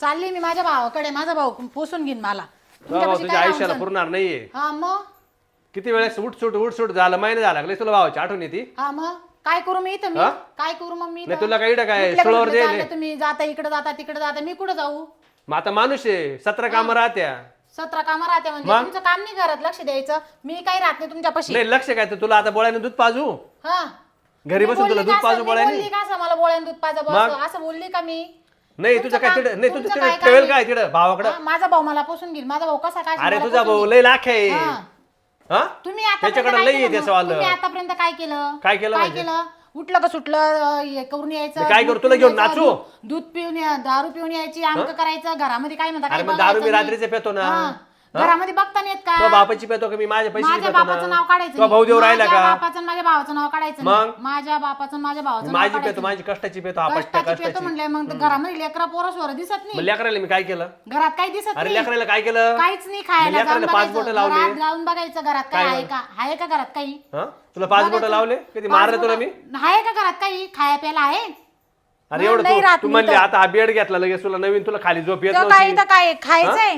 चालली मी माझ्या भावाकडे माझा भाऊ पोसून घेईन मला. तुझा भाऊ तुमच्यापाशी तुझ्या काय आयुष्याला पुरणार नाहीये. हा मग? किती वेळेस उठसूट उठसूट झालं महिने झाला लागले तुला भावाची आठवण येते? हा मग? काय करू मी इथं मी? हा? काय करू मग मी नाही इथं? तुला काही इकडं काय कुठल्या सुळावर कुठल्या द्यायले चालले तुम्ही जाता इकडे जाता तिकडे जाता मी कुठं जाऊ? मग आता माणूस आहे सतरा कामं राहत्या. सतरा कामं राहते म्हणजे? तुमचं काम नाही घरात लक्ष द्यायचं. मी काही राहत नाही तुमच्यापाशी. नाही लक्ष काय तर तुला आता बोळ्याने दूध पाजू? हा. घरी मी बसून तुला बोलली दूध का पाजू? मी बोळ्याने बोलली का असं? मला बोळ्यान दूध पाजा बस मग? असं बोलली का मी? नाही तुमचं तुझं काय तिकडं नाही तुझं तुमचं तिकडे काय काय तिकडं भावाकडं हा, माझा भाऊ मला पोसून घेईल माझा भाऊ कसा काय अरे मला तुझा पोसून भाऊ घेईल? लय लाख आहे हा. हा तुम्ही आतापर्यंत त्याच्याकडे काय लई केलं येते मग? सवाल तुम्ही आतापर्यंत काय केलं काय केलं काय म्हणजे? केलं उठलं का सुटलं अं, हे करून यायचं मी काय दूध करू? तुला पिऊन घेऊन यायचं, नाचू? दूध- दूध पिऊन या दारू पिऊन यायची आमक करायचं घरामध्ये काय म्हणता अरे काय मग दारू मी बघायचं नाही. रात्रीचे पितो ना हा. घरामध्ये बघता नाही येत का बापाची पेतो का? मी माझ्या पैसे माझ्या बापाचं नाव काढायचं भाऊ नाही. देऊ राहिला माझ्या का? बापाचं आणि माझ्या भावाचं नाव काढायचं मग? नाही. माझ्या बापाचं आणि माझ्या भावाचं नाव माझी पेतो नाही. माझी कष्टाची पेतो कष्टाची पेतो कष्टाची. मग घरामध्ये लेकरा पोरं स्वर दिसत मग नाही लेकराला मी काय केलं? घरात काही दिसत अरे नाही. लेकराला काय केलं? काहीच नाही मी खायला जाऊन पाच बोटं बघायचं लावले. घरात जाऊन बघायचं घरात काय आहे का? आहे का घरात काही? हा? तुला पाच बोट. लावले? कधी मारलं तुला मी? आहे का घरात काही? खाया प्यायला आहे? अरे नाही, एवढं नाही तू- राहत तू मी म्हणली तर. आता हा बेड घेतला लगेच तुला नवीन तुला खाली झोप येत काय नव्हती. इथं काय खायचंय?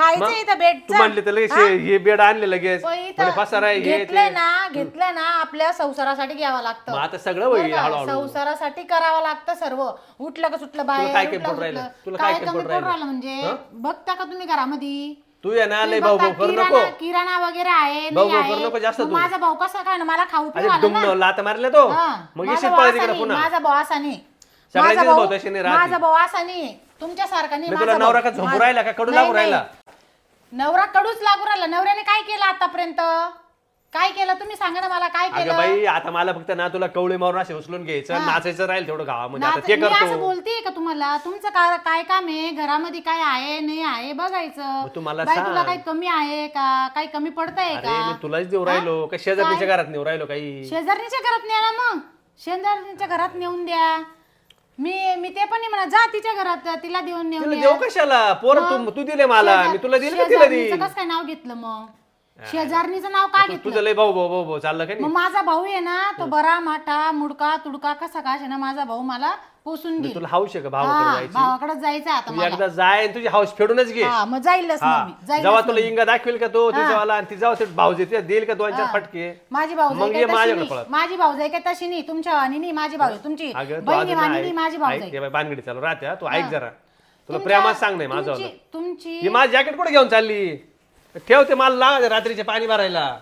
इथं बेड तू म्हणली तर लगेच हे हे बेड आणले लगेच म्हणे पसार आहे हे घेतलंय ते ना घेतलंय ना आपल्या संसारासाठी घ्यावं लागतं मग आता सगळं होईल बरं का? हळूहळू संसारासाठी करावं लागतं सर्व उठलं का सुटलं बाहेर काय काय उठलं पोट राहिलं? सुटलं. तुला काय काय काय कमी पोट राहिलं? राहिलं म्हणजे बघता का तुम्ही घरामध्ये तू ये ना लय भाऊ भाऊ करू नको किराणा किराणा वगैरे आहे भाऊ नाही भाऊ करू. नको जास्त मग तू. माझा भाऊ कसा काय ना मला खाऊ पिऊ अरे घाला दुम ना लात मारले तो हा. मग माझा येशील भाऊ पळ असा तिकडे नाही, पुन्हा माझा भाऊ असा नाही सगळ्यांचेच माझा भाऊ तसे नाही राहते. माझा भाऊ असा नाही तुमच्यासारखा नाही मी माझा तुला भाऊ. नवरा का झोपू माझा- राहिला का कडू नाही, लागू राहिला नाही. नवरा कडूच लागू राहिला. नवऱ्याने काय केलं आतापर्यंत? काय केलं? तुम्ही सांगा ना मला काय अगं केलं? बाई आता मला फक्त ना तुला कवळे मारून असे उचलून घ्यायचं नाचायचं राहील तेवढं गावामध्ये. आता नाच- ते मी असं करतो बोलते का तुम्हाला? तुमचं काय काय काम आहे? घरामध्ये काय आहे नाही आहे? बघायचं. मग तू मला बाई सांग. तुला काही कमी आहे का? काही कमी पडतंय अरे का? मी तुलाच देऊ राहिलो. का शेजारणीच्या घरात नेऊ राहिलो काही? शेजारणीच्या घरात न्या ना. मग शेजारणीच्या घरात नेऊन द्या. मी मी ते पण नाही म्हणा जा तिच्या घरात तिला देऊन तुला देऊ कशाला? पोर तू तू दिले मला. मी तुला दिले का तिला कसं काय नाव घेतलं मग? शेजारणीचं नाव का तू- घेतलं? तुझं लय भाऊ भाऊ भाऊ भाऊ चाललं का मग माझा भाऊ आहे ना तो बरा माठा मुडका तुडका कसा का ना माझा भाऊ मला पोसून घेईल तुला हाऊस आहे का? भावाकडे हा जायची? भावाकडे जायचं आता तू मला. एकदा जाय आणि तुझी हाऊस फेडूनच घे. हा मग जाईलच हा. मी जाईलच जेव्हा मग तुला. इंगा दाखवेल का तो तुझ्यावाला आणि ती जेव्हा ते भाऊ देते देईल का दोन चार फटके? माझी भाऊ मग ये माझ्याकडे पळत. माझी भाऊ जाई काय तशी नाही. तुमच्या वाणी नाही माझी भाऊ तुमची अगं तू बहिणी अजून वाणी ऐक- नाही माझी भाऊ ऐक, जाई ते बाई बानगडी चालू राहत्या तू ऐक जरा. तुला तुमच्या- प्रेमात सांग नाही माझं तुमची तुमची ही माझं जॅकेट कुठे घेऊन चालली? ठेवते मला लाग रात्रीचे पाणी भरायला.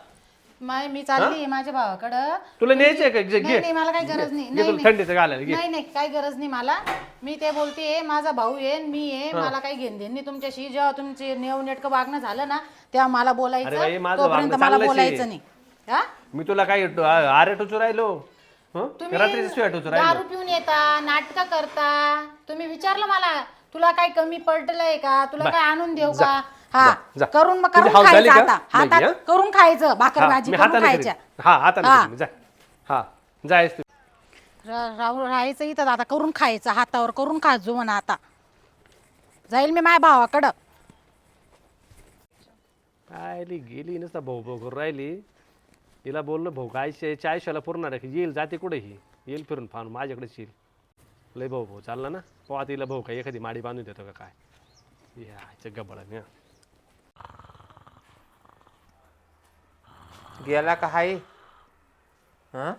माय मी चालली माझ्या भावाकडं. तुला न्यायचंय का? घे नाही नाही मला काही गरज नाही. घे नाही तुला थंडीचं घालायला घे. नाही नाही काही गरज नाही मला. मी ते बोलते माझा भाऊ आहे मी आहे मला काही घेण देण नाही. तुमच्याशी जेव्हा तुमचे नेव नेटकं वागणं झालं ना तेव्हा मला अरे बाई, बोलायचं माझं तोपर्यंत वागणं मला चांगलंच आहे. बोलायचं नाही. हा? मी तुला काही आरे टोचू राहिलो? हं? का रात्रीचं सुया टोचू राहिलो. दारू पिऊन येता नाटक करता. तुम्ही विचारलं मला तुला काय कमी पडलंय का? तुला काय आणून देऊ का? हा जा, जा. करून मग तुझी करून झाली खायचं का? आता. नाही, हातात हं? करून खायचं भाकर भाजी मी करून हाताने खायच्या. करीन. हा हाताने हा. करीन. जा. हा जायस तू. र- राहू राहायचं इथं आता करून खायचं हातावर करून खाजू म्हणा आता. जाईल मी माझ्या भावाकडं. आयली गेली नसता भाऊ भाऊ करून राहिली. तिला बोललो भाऊ काय चाळीसला पुरणार आहे येईल जाते कुठे ही? येईल फिरून फान माझ्याकडेच येईल. लय भाऊ भाऊ चालला ना? पोहा तिला भाऊ काय एखादी माडी बांधून देतो का काय? याच्या गबळा गेला का हाय? हं?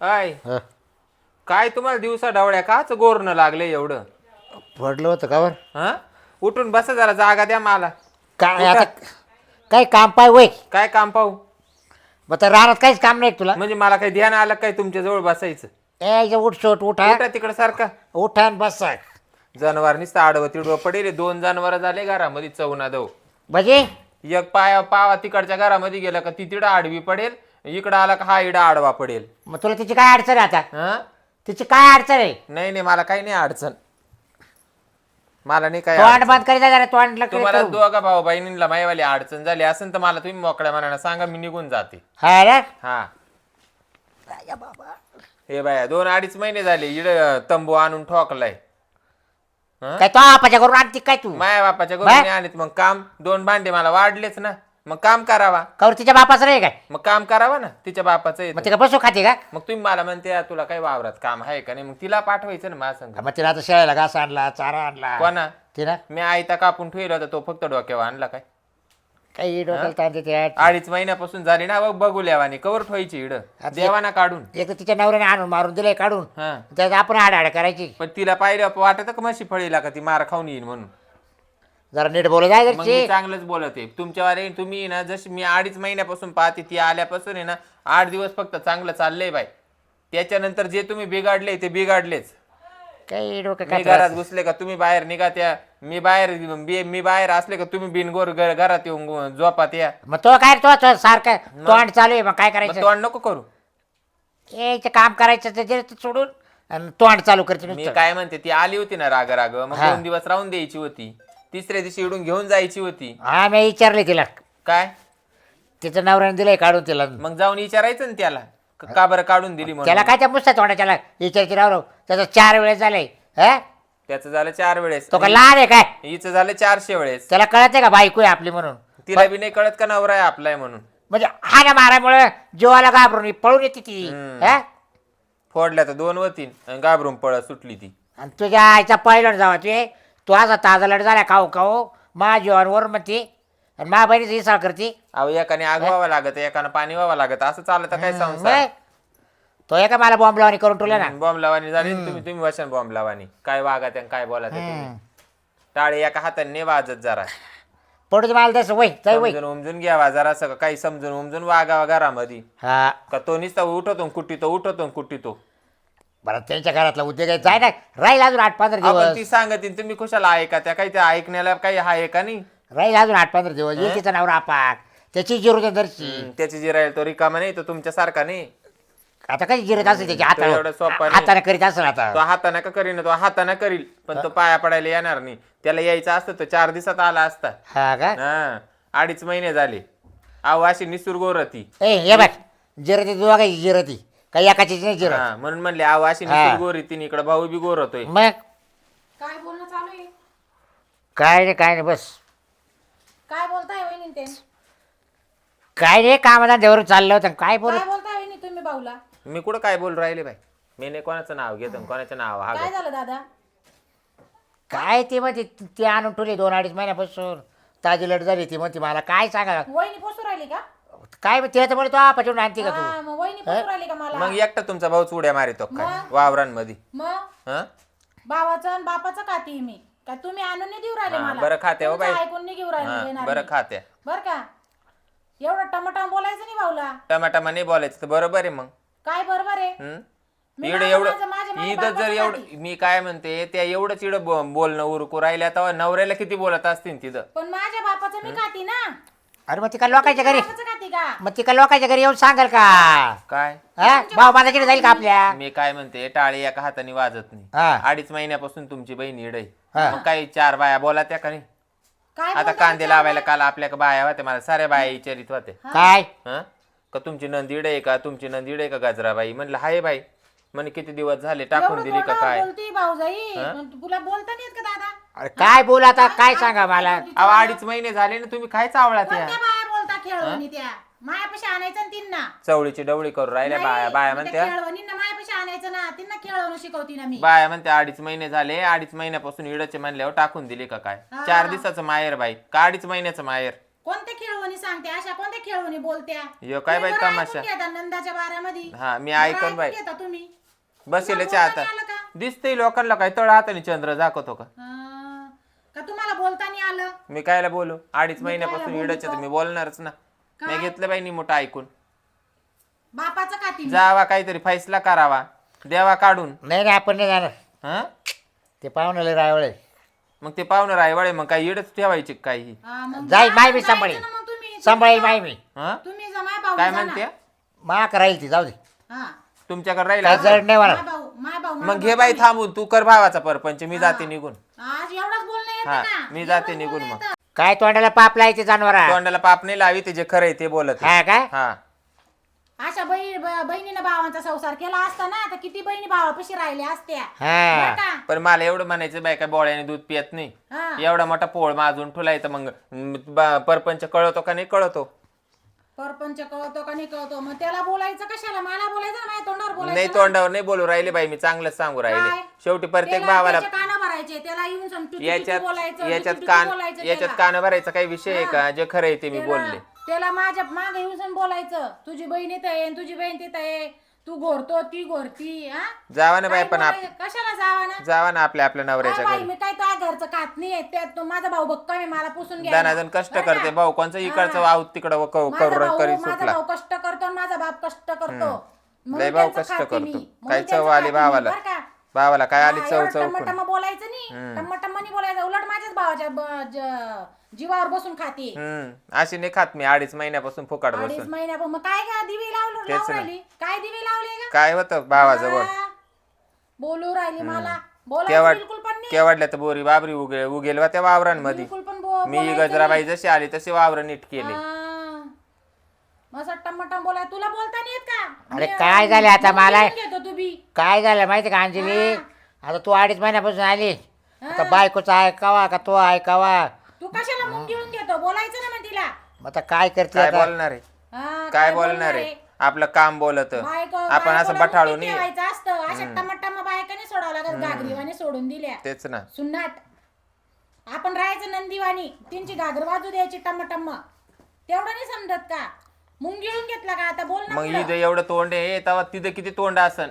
काय काय तुम्हाला दिवसा डावळ्या काच गोरणं लागले एवढं? पडलं होतं का हा? उठून बसा जरा जागा द्या मला. काय आता काय काम पाय वय? काय काम पाहू? मग तर राहणार काहीच काम नाही तुला? म्हणजे मला काही ध्यान आलं काय तुमच्या जवळ बसायचं? ए इथं उठ सोट उठा. उठा तिकडे सारखा. उठा आणि बसा जनावर नुसतं आडवं तिडवं पडेल. दोन जनावर झाले घरामध्ये चवना दव. म्हणजे? एक पाया पावा तिकडच्या घरामध्ये गेला का ती तिडं आडवी पडेल इकडं आला का हा इडा आडवा पडेल. मग तुला तिची काय अडचण आहे आता? हा? तिची काय अडचण आहे? नाही नाही मला काही नाही अडचण. मला नाही काय तोंड बंद करीत जा जरा तोंड लक्ष तुम्हाला करू. दोघा भाऊ बहिणींना मायवाली अडचण झाली असेल तर मला तुम्ही मोकळ्या मनानं सांगा मी निघून जाते. हा रे हा. हे बाया दोन अडीच महिने झाले इड तंबू आणून ठोकलाय. काय तो आपाच्या करून आणते काय तू? माया बापाच्या. घरून आणत. मग काम दोन भांडे मला वाढलेच ना. मग काम करावा. कवर तिच्या बापाचं नाही काय? मग काम करावा ना. तिच्या बापाचं येतं. मग ते. का बसू खाते का? मग तुम्ही मला म्हणते "या, तुला काही वावरात काम आहे का नाही? मग तिला पाठवायचं ना माझ्या संग. मग तिला आता शेळायला घास आणला चारा आणला. कोणा? तिला? मी आयता कापून ठेवला होता तो फक्त डोक्यावर आणला काय? काही डोक्याला ताण देते अडीच महिन्यापासून झाली ना बघ बघू लेवानी कवर ठेवायची इड. देवाना काढून. एक तर तिच्या नवऱ्याने आणून मारून दिलंय काढून. हा. त्यात आपण हाड करायची. पण तिला पाहिलं वाटत का म्हशी फळीला का ती मार खाऊन येईल म्हणून? जरा नीट बोलत मग. मी चांगलंच बोलत. आहे तुमच्यावर तुम्ही ना जशी मी अडीच महिन्यापासून पाहते ती आल्यापासून आहे ना आठ दिवस फक्त चांगलं चाललंय बाई. त्याच्यानंतर जे तुम्ही बिघाडले ते बिघाडलेच. काही डोकं मी काय घरात घुसले का? तुम्ही बाहेर निघा त्या. मी बाहेर बी- मी बाहेर असले का तुम्ही बिनगोर घ- घरात येऊन गो- झोपात या. मग तो काय तो तो सारखा तोंड चालू आहे मग काय मग करायचं? तोंड नको करू. यायचं काम करायचं ते जे ते सोडून आणि तोंड चालू करते मी नुसतं. काय म्हणते ती आली होती ना राग राग. मग हा. दोन दिवस राहून द्यायची होती. तिसऱ्या दिवशी इडून घेऊन जायची होती. हा मी विचारले तिला. काय? तिचं नवऱ्याने दिलंय काढून तिला. मग जाऊन विचारायचं ना त्याला. क- का बरं काढून दिली म्हणून? त्याला काय त्या मुसत्या तोंडाच्याला विचारची राव त्याचं चार वेळेस झालंय हा? त्याचं झालं चार वेळेस. तो का लहान आहे काय? हिचं झालं चारशे वेळेस. त्याला कळत नाही का बायको आहे आपली म्हणून? तिला बी नाही कळत का नवरा आहे आपलाय म्हणून? म्हणजे हा ना मारामुळे जीवाला घाबरून पळून येते ती हम्म. हा? फोडल्या तर दोन होती आणि घाबरून पळ सुटली ती. आणि तुझ्या आईचा पहिलं जावा ते. तू असा ताजा लढ झाला खाऊ खाऊ. मा जीवांवर म्हणते आणि मा बहिणीच हिसाळ करते. अहो एकाने आग व्हावं लागत एकानं पाणी व्हावं लागत असं चालत काय संसार? तो एका मला बॉम्ब लावणी करून ठेवला ना. बॉम्ब लावानी झाली तुम्ही तुम्ही वचन बॉम्ब लावानी. काय वागा त्या काय बोला त्या तुम्ही? टाळी एका हाताने नाही वाजत जरा. पडू दे मला तसं वय जाय वय. समजून उमजून घ्यावा जरा असं काही समजून उमजून वागावा घरामध्ये. हा. का तो नुसता उठवतो कुट्टीतो उठवतो कुट्टीतो बरं त्यांच्या घरातला उद्योग आहे जाय ना. राहील अजून आठ पंधरा आपण दिवस. ती सांगते तुम्ही कुशाला ऐका त्या? काही त्या ऐकण्याला काही आहे का नाही? राहील अजून आठ पंधरा दिवस. येईल तिचा नवरा पाक. त्याची जिरू दर्शी. त्याची जी राहील तो रिकामा नाही तो तुमच्यासारखा नाही. आता काही जिरत असेल त्याच्या तो एवढा सोपा हाताने नाही. हाताने करीत असेल आता. तो हाताने का करीन तो हाताने करील पण तो पाया पडायला येणार नाही. त्याला यायचं असतं तो चार दिवसात आला असता. हा का? हा अडीच महिने झाले. अहो अशी निसुर गोरती ए हे बघ जिरती तू काही जिरती. काही एकाची नाही जिरत. हा म्हणून म्हणले अहो अशी. निसुर गोरी इकडे भाऊ बी गोर होतोय. मग? काय बोलणं चालू आहे? काय नाही काय नाही बस. काय बोलताय वहिनी ते? काय नाही कामधंद्यावर चाललं होतं. काय बोल? काय बोलताय वहिनी तुम्ही भाऊला मी कुठं काय बोल राहिले बाई? मी नाही कोणाचं नाव घेतो कोणाचं नाव हा काय घेतो. झालं दादा? काय ते मग ती आणून ठेवली दोन अडीच महिन्यापासून. ताजी लट झाली ती म्हणते मला काय सांगा? वहिनी पोसू राहिली का? काय मग तिला तर म्हणतो आपण आणते का तू? हा मग वहिनी पोसू राहिली का मला? मग एकटा तुमचा भाऊ उड्या मारितो काय मग? वावरांमध्ये. मग? हा? भावाचं आणि बापाचं मी काय तुम्ही आणून नाही देऊ राहिले हा, मला? बरं खाते हो तुमचं बाई. ऐकून नाही घेऊ राहिले हा, बरं. खात्या बरं का? एवढं टमाटा बोलायचं नाही भाऊला. टमाटामा नाही बोलायचं तर बरोबर आहे मग. काय बरोबर आहे? हम्म? मी इकडं माझं- एवढं माझं- माझ्या इथं मायबापाचं जर एवढं खाती. मी काय म्हणते त्या एवढंच इकडं बो- बोलणं उरकू राहिल्या तेव्हा नवऱ्याला किती बोलत असतील तिथं? पण माझ्या बापाचं मी खाती ना. अरे मग तिका लोकांच्या घरी बापाचं खाती का? मग तिका लोकांच्या घरी येऊन सांगाल का? काय? हा? भाऊ माझ्याकडे जाईल का आपल्या? मी काय म्हणते टाळी एका हाताने वाजत नाही. हा. अडीच महिन्यापासून तुमची बहीण इड हा. मग काही चार बाया बोला त्या का नाही काय आता कांदे लावायला? काल आपल्या का बाया होत्या मला साऱ्या बाया विचारित होते. काय? हा? का तुमची नंदीड आहे का? तुमची नंदीड आहे का गजराबाई? म्हणलं हाय बाई. म्हणे किती दिवस झाले टाकून एवढं दिली का तोंडावर काय? बोलती भाऊजाई? पण तुला बोलता नाही येत का दादा? अरे काय बोल आता काय सांगा मला? अहो अडीच महिने झाले ना तुम्ही काय चावळा त्या कोणत्या बाया बोलता खेळवणी त्या? मायापाशी आणायचं ना तिन्ना. चवळीची डवळी करून राहिल्या बाया बाया म्हणत्या. खेळवणींना मायापाशी आणायचं ना तिन्ना खेळवणं शिकवती ना मी. बाया म्हणते अडीच महिने झाले अडीच महिन्यापासून इडचे म्हणल्यावर टाकून दिले का काय? हा. चार दिवसाचं माहेर बाई का अडीच महिन्याचं माहेर? कोणत्या खेळवणी सांगते? अशा कोणत्या खेळवणी बोलत्या? काय बाई तुम्ही बरं तमाशा? ऐकून घेता नंदाच्या बाऱ्यामध्ये हा मी बरं ऐकून बाई. घेता तुम्ही. बसेल तुम्हाला आता बोलता नाही आलं का? दिसतंय लोकांना काय तळ हाताने चंद्र दाखवतो का? हा. का तुम्हाला बोलता नाही आलं? मी कायला बोलू? अडीच महिन्यापासून इडच का? मी बोलणारच ना. मी काय? घेतलं बाई मोठं ऐकून बापाचं. जावा काहीतरी फैसला करावा द्यावा काढून नाही नाही आपण नाही जाणार हा ते पाहुणे रायवळे मग ते पाहुणं रायवाळे मग काही इडच ठेवायची का काही हा, मग जाईल, जा- माय मी जायचं सांभाळीन. ना मग तुम्ही. सांभाळेल माय मी हा तुम्ही जा माय भाऊ काय जा ना. म्हणते माक राहील ती जाऊ दे हा. तुमच्याकडे राहील काय असं? जड नाही मला माय भाऊ माय भाऊ मग घे बाई थांबून तू कर भावाचा परपंच मी जाते निघून आज एवढंच बोलणं येतं हा, का मी जाते एवढंच निघून बोलणं मग. येतं. काय तोंडाला पाप लायचे जनावरा तोंडाला पाप नाही लावी ते जे खरं आहे ते बोलत. हा काय हा अशा बहीण बहिणीनं भावांचा संसार केला असता ना तर किती बहिणी भावापाशी राहिल्या असत्या हा का? पण मला एवढं म्हणायचं बाय काय बोळ्याने दूध पियत नाही. एवढा मोठा पोळ माजून ठुलाय तर मग म, बा- परपंच कळवतो का नाही कळवतो परपंच कळतो का नाही कळतो मग त्याला बोलायचं कशाला मला बोलायचं ना माझ्या तोंडावर नाही बोलायचं ना. तोंडावर नाही बोलू राहिले बाई मी चांगलंच सांगू राहिले काय? शेवटी प्रत्येक त्याला भावाला भरायचे त्याला येऊन याच्यात बोलायचं, याच्यात कान बोलायचं याच्यात त्याला. कान भरायचा काही विषय आहे का? जे खरं आहे ते मी त्याला- बोलले. त्याला माझ्या मागे येऊन सम बोलायचं. तुझी बहीण इथं आहे तुझी बहीण तिथं आहे. तू घोरतो ती घोरती हा? जावा ना बाई काय पण आप बोलायचं? कशाला जावा ना? जावा ना आपल्या आपल्या काय नवऱ्याच्या बाई घरी. मी काय तुझ्या घरचं खात नाही त्यात तो माझा भाऊ भक्कम आहे मला पुसून घ्यायला. दनादन कष्ट बरं का? करते. भाऊ कोणचं इकडचं वाव तिकडं व- क- माझा करू भाऊ करी माझा सुटला. भाऊ कष्ट करतो आणि माझा बाप कष्ट करतो. म्हणून लय भाऊ त्यांचं कष्ट खाते मी. करतो. म्हणून काय त्यांचं चव आली खाते मी, भावाला. बरं का? भावाला काय आली हा, चव एवढं चव टम्मटम्म बोलायचं नाही. टम्मटम्मानी बोलायचं उलट माझ्याच भावाच्या ब- ज- जीवावर बसून खाते. हम्म. अशी नाही खात मी अडीच महिन्यापासून फुकाट अडीच बसून महिन्या मग काय का दिवे लावलं तेच लावून ना. राहिली? काय दिवे लावले का काय होतं भावाजवळ? हा. बोलू राहिली मला. बोलायचं केवड बिलकुल पण नाही. केवडल्या तर बोरी बाबरी उगे उगेल वा त्या वावरांमध्ये. बिलकुल पण बो- मी बोलायचं गजराबाई जशी आली तशी वावर नीट केली. हा. टम्मटम बोलाय तुला बोलता नाही येत का? अरे मी- काय झालं आता मी मला? घेऊन घेतो तू बी काय झालं माहिती का अंजली? आता तू अडीच महिन्यापासून आली. आता बायकोचा ऐकावा का तो ऐकावा तू कशाला मुंग घेऊन घेतो? बोलायचं ना मग तिला. मग आता काय करते काय आता? बोलणार आहे? हा, काय बोलणार आहे? आपलं काम बोलत. बायको- आपण असं बायकोला बठाळू मुंगी नाही ठेवायचं असतं. अशा टमाटमा बायकाने सोडावं लागत घागरीवाने सोडून दिल्या. तेच ना. सुन्नाट. आपण राहायचं नंदीवाणी. त्यांची घागर बाजू द्यायची टमाटम. तेवढं नाही समजत का? मुंग गिळून घेतला का आता बोल ना मग पुढं. इथं एवढं तोंड आहे तेव्हा तिथं किती तोंड असन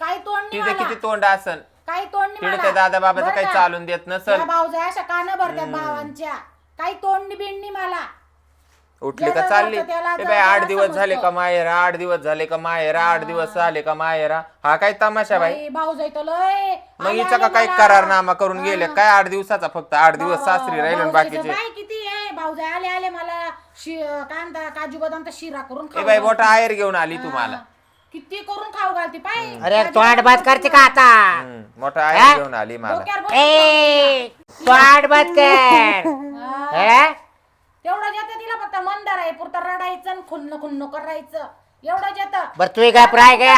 काही तोंड नाही तिथं मला. किती तोंड असन काही तोंड तिथं. त्या दादा बाबाचं काही? चालून देत नसल भाऊजा अशा कानं भरतात भावांच्या काही तोंड बिंडनी मला उठली का चालली? ए बाई आठ दिवस झाले. का माहेरा आठ दिवस झाले का माहेरा आठ दिवस झाले का माहेरा हा काय तमाशा बाई? भाऊ जायतो लय. मग हिचा का आले काही. करारनामा करून गेले? काय आठ दिवसाचा फक्त? आठ दिवस सासरी राहिले बाकीचे बाई किती आहे? भाऊजाई आले आले मला. शि काय म्हणता काजू बदामचा शिरा करून ए खाऊ बाई. मोठा आयर घेऊन आली तुम्हाला. किती करून खाऊ घालते पाय अरे तोंड बात करते का आता? हम्म, मोठा? आयर घेऊन आली मला. डोक्यावर बसून ए तोंड बात कर. हा. हे? फक्त मंदार आहे पुरतं रडायचं आणि खुन्न खुन्न करायचं. एवढं येतं बर तू गप राय गे?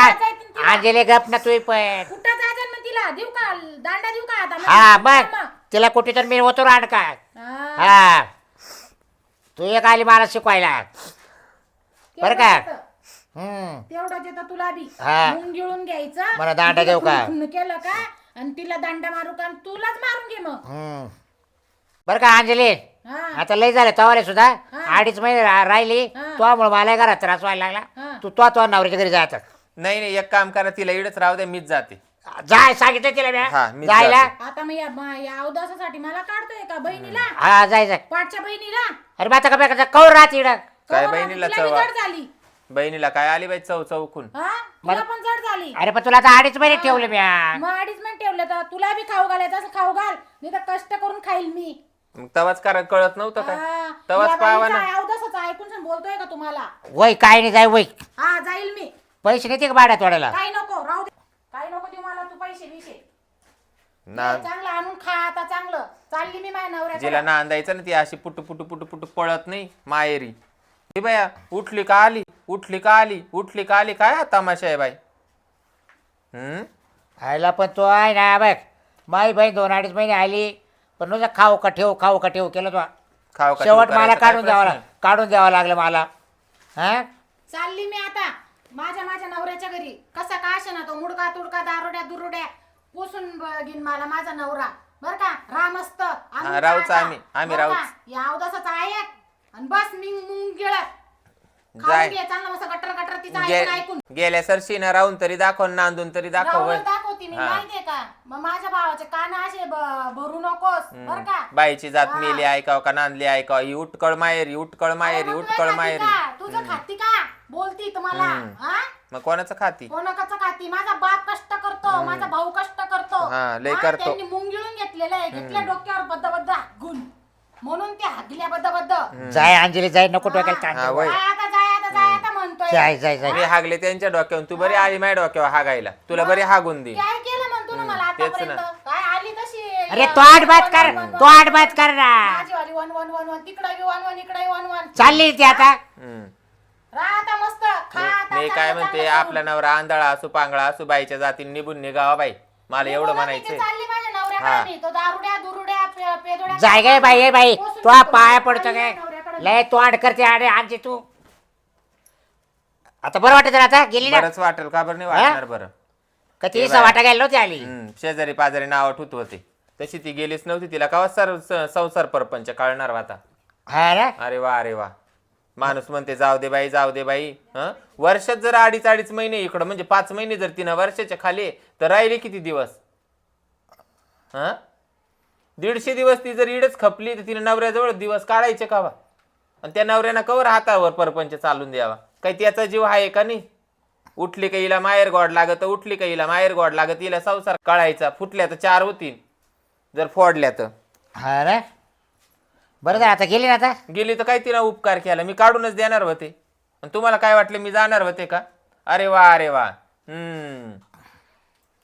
अंजली गप ना तू पण. कुठं जायचं मग तिला? देऊ का? दांडा देऊ का आता? हा मग? तिला कुठे तर मी होतो रांड का? हा. हा. तू एक आली मला शिकवायला. बरं का? तेवढं येतं. हम्म. तेवढं येतं तुला बी. हा. मुंग गिळून घ्यायचं. मला दांडा तिला देऊ का? खुन्न खुन्न केलं का? आणि तिला दांडा मारू का? आणि तुलाच मारून घे मग. हम्म. बरं का अंजली? हा. आता लय झालं तवाले सुद्धा हा. अडीच महिने रा- राहिली हा. तो मला घरात त्रास व्हायला हा. लागला तू तो तो नवऱ्याच्या घरी जायचं नाही नाही एक काम करा तिला इडच राहू दे मीच जाते. जाय सांगितलं तिला हा, मी मी जायला. जाते. आता मग या मा- या अवदासासाठी मला काढतोय का बहिणीला? हा जाय जाय. पाठच्या बहिणीला? अरे आता काय कौर राहते इकडं काय कवर बहिणीला तिला बी चव जड झाली. बहिणीला काय आली बाई चव चौकून हा? तुला पण जड झाली. अरे पण तुला आता अडीच महिने ठेवले मी. मग अडीच मिनिट ठेवलं तर तुला बी खाऊ घालायचं असं खाऊ घाल. नाही तर कष्ट करून खाईल मी. मग तवाच करा कळत नव्हतं काय? हा, तवाच या बाईचा ना. अवदासाचं ऐकून बोलतोय का तुम्हाला? वय काय नाही जाय वय? हा जाईल मी. पैसे नाही ते का भाड्यात वाढायला काही नको राहू दे. काही नको देऊ मला तू पैसे बिशे. ना. चांगलं आणून खा आता चांगलं. चालली मी माझ्या जिला नांदायचं ना ती अशी पुटू पुटू पुटू पुटू पळत नाही मायेरी हे बाया उठली का आली? उठली का आली? उठली का आली? काय हा तमाशा आहे बाई? हम्म? आयला पण तो आहे ना बघ माझी बहीण दोन अडीच महिने आली. पण नुसतं खाऊ का ठेव खाऊ का ठेव केलं तो खाव का शेवट ठेवू मला करायचा काय काढून द्यावं प्रश्न? लाग- काढून द्यावं लागलं मला. हा? चालली मी आता. माझ्या माझ्या नवऱ्याच्या घरी. कसा का असे ना तो मुडका तुडका दारोड्या दुरोड्या पुसून घेईन मला माझा नवरा. बर का? राम असत हा, राहूच आम्ही. आम्ही राहूच. या अवदासाचा ऐक आणि बस मी मुंग गिळत. जाय. खाऊन घे चांगलं मस्त गटर गटर तिचं गे- ऐकून ऐकून. गेल्या सरशी ना राहून तरी दाखव नांदून तरी दाखव. दाखवते मी हा. माहितीये का? मग माझ्या भावाचे कान असे ब- भरू नकोस बर का? बाईची जात हा. मेली ऐकाव का नांदली ऐकाव? ही उटकळ माहेरी उटकळ माहेरी मग उटकळ तुझं खाती माहेरी. का? तुझं खाती का? बोलती तुम्हाला हा? मग कोणाचं खाती? कोणाकाचं खाती? माझा बाप कष्ट करतो माझा भाऊ कष्ट करतो. हा, लय हा, करतो. त्यांनी मुंग गिळून घेतलेलं आहे घेतल्या डोक्यावर बद्द बद्द हागून म्हणून ते हागल्या बद्द बद्द जाय अंजली जाय नको डोक्याला ताण हा, देऊ. वय. जाय आता जाय मी हागले त्यांच्या डोक्यावर तू बरी आली माझ्या डोक्यावर हागायला. तुला बरी हागून दे काय केलं म्हणतो ना मला तेच आतापर्यंत? ना. काय आली तशी अरे तो आठ बात कर. तो आठ बात कर ना. माझी वाली वन वन वन वन. तिकडे वन वन इकडे वन वन. चालली ती आता. हम्म. राहा आता मस्त. खा आता मी काय चांगलं म्हणते चांगलं आपला नवरा आंधळा असू पांगळा असू बाईच्या जातीने निघून निघावा बाई. मला एवढं म्हणायचंय. चालली माझ्या हा. नवऱ्याकडे मी. तो दारुड्या दुरुड्या पे- पेदोड्या जाय गे बाई ए बाई. तो पाया पडतो काय. लय तो आड करते आडे आणते तू. आता बरं वाटत आता? गेली ना? बरंच वाटेल. का बरं नाही वाटणार बरं? का ती. वाटा गेली नव्हती आली हम्म, शेजारी पाजारी नाव ठुत होते. तशी ती गेलीच नव्हती तिला. कवा सर स- संसार परपंच कळणार हा ना? अरे वा अरे वा. माणूस म्हणते जाऊ दे बाई जाऊ दे बाई. हं? वर्षात जर अडीच अडीच महिने इकडं म्हणजे पाच महिने जर तिनं वर्षाच्या खाली तर राहिले किती दिवस? हं? दीडशे दिवस ती जर इडच खपली तर तिने नवऱ्याजवळ दिवस काढायचे कावा आणि त्या नवऱ्यानं कवर हातावर परपंच चालून द्यावा. काही त्याचा जीव आहे का नाही? उठली का हिला माहेर गोड लागत? उठली का हिला माहेर गोड लागत? हिला संसार कळायचा फुटल्या तर चार होतील जर फोडल्या तर. हा ना? बरं झालं आता गेली ना आता? गेली तर काय तिला उपकार केला? मी काढूनच देणार होते. आणि तुम्हाला काय वाटलं मी जाणार होते का? अरे वा अरे वा. हम्म.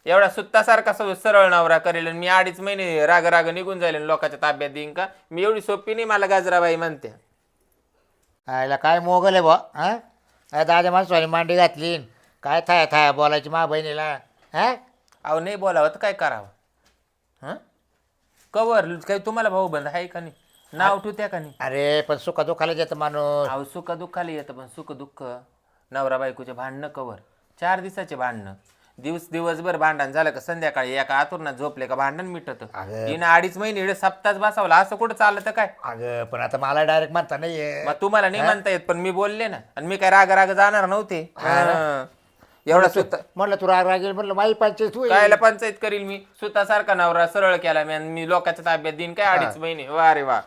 एवढा सुत्तासारखा स- सरळ नवरा करेल आणि मी अडीच महिने राग राग निघून जाईल आणि लोकांच्या ताब्यात देईन का? मी एवढी सोपी नाही मला गाजराबाई म्हणते आयला काय मोगल आहे बा हा? काय दादा माणसाने मांडी घातली काय थाय थाय बोलायची मा बहिणीला? हा? अहो नाही बोलावं तर काय करावं? हां? कवर काही तुम्हाला भाऊ बंद आहे का नाही? नाव ठेवत्या का नाही? अरे पण सुखा दुखाला देतं माणूस. अहो सुख दुःखाला येतं पण सुख दुःख नवरा बायकोचे भांडणं कवर. चार दिवसाचे भांडणं. दिवस दिवसभर भांडण झालं का संध्याकाळी एका आतुरणात झोपले का भांडण मिटत. अगं. तिनं अडीच महिने इकडे सप्ताह बसावला असं कुठं चाललं काय? अगं पण आता मला डायरेक्ट म्हणता नाहीये मग तुम्हाला नाही म्हणता येत पण मी बोलले ना. आणि मी काय राग राग जाणार नव्हते. हं. एवढा सुद्धा म्हणलं तू राग रागेल म्हणलं माई पंचायत तू कायला पंचायत करील मी? स्वतःसारखा नवरा सरळ केला मी आणि मी लोकांच्या ताब्यात देईन काय अडीच महिने? वा रे वा.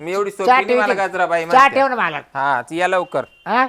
मी एवढी सोपी नाही मला चहा म्हणते. ठेव ना मला. हा ती या लवकर. हा?